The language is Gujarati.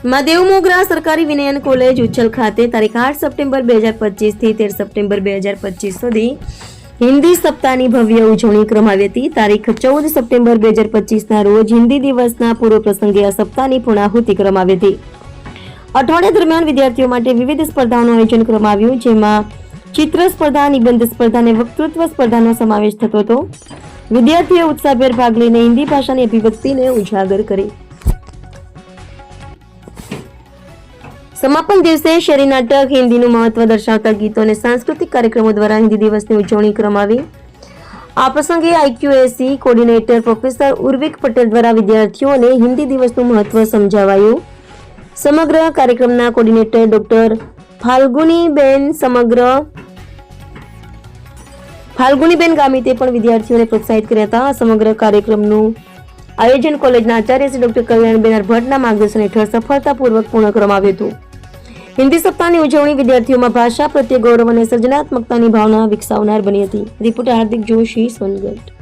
માં દેવ મોગરા સરકારી વિનયન કોલેજ ઉચ્છલ ખાતે તારીખ આઠ સપ્ટેમ્બર બે હજાર પચીસથી તેર સપ્ટેમ્બર બે હજાર પચીસ સુધી હિન્દી સપ્તાહની ભવ્ય ઉજવણી કરવામાં હતી. તારીખ ચૌદ સપ્ટેમ્બર બે હજાર પચીસના રોજ હિન્દી દિવસના પૂર્વ પ્રસંગે આ સપ્તાહની પૂર્ણાહુતિ કરવામાં હતી. અઠવાડિયા દરમિયાન વિદ્યાર્થીઓ માટે વિવિધ સ્પર્ધાઓનું આયોજન કરવામાં આવ્યું, જેમાં ચિત્ર સ્પર્ધા, નિબંધ સ્પર્ધા અને વક્તૃત્વ સ્પર્ધાનો સમાવેશ થતો હતો. વિદ્યાર્થીઓ ઉત્સાહભેર ભાગ લઈને હિન્દી ભાષાની અભિવ્યક્તિને ઉજાગર કરી. સમાપન દિવસે શેરી નાટક, હિન્દીનું મહત્વ દર્શાવતા ગીતો અને સાંસ્કૃતિક કાર્યક્રમો દ્વારા હિન્દી દિવસની ઉજવણી કરવામાં આ પ્રસંગે IQAC coordinator professor Urvik Patel દ્વારા વિદ્યાર્થીઓને હિન્દી દિવસનું મહત્વ સમજાવાયું. સમગ્ર કાર્યક્રમના કોર્ડિનેટર ડોક્ટર ફાલ્ગુનીબેન સમગ્ર ફાલ્ગુનીબેન ગામિતે પણ વિદ્યાર્થીઓને પ્રોત્સાહિત કર્યા હતા. સમગ્ર કાર્યક્રમનું આયોજન કોલેજના આચાર્ય શ્રી ડોક્ટર કલ્યાણબેન ભટ્ટના માર્ગદર્શન હેઠળ સફળતાપૂર્વક પૂર્ણ કરવામાં આવ્યું હતું. હિન્દી સપ્તાહની ઉજવણી વિદ્યાર્થીઓમાં ભાષા પ્રત્યે ગૌરવ અને સર્જનાત્મકતાની ભાવના વિકસાવનાર બની હતી. રિપોર્ટર હાર્દિક જોશી સોનગઢ.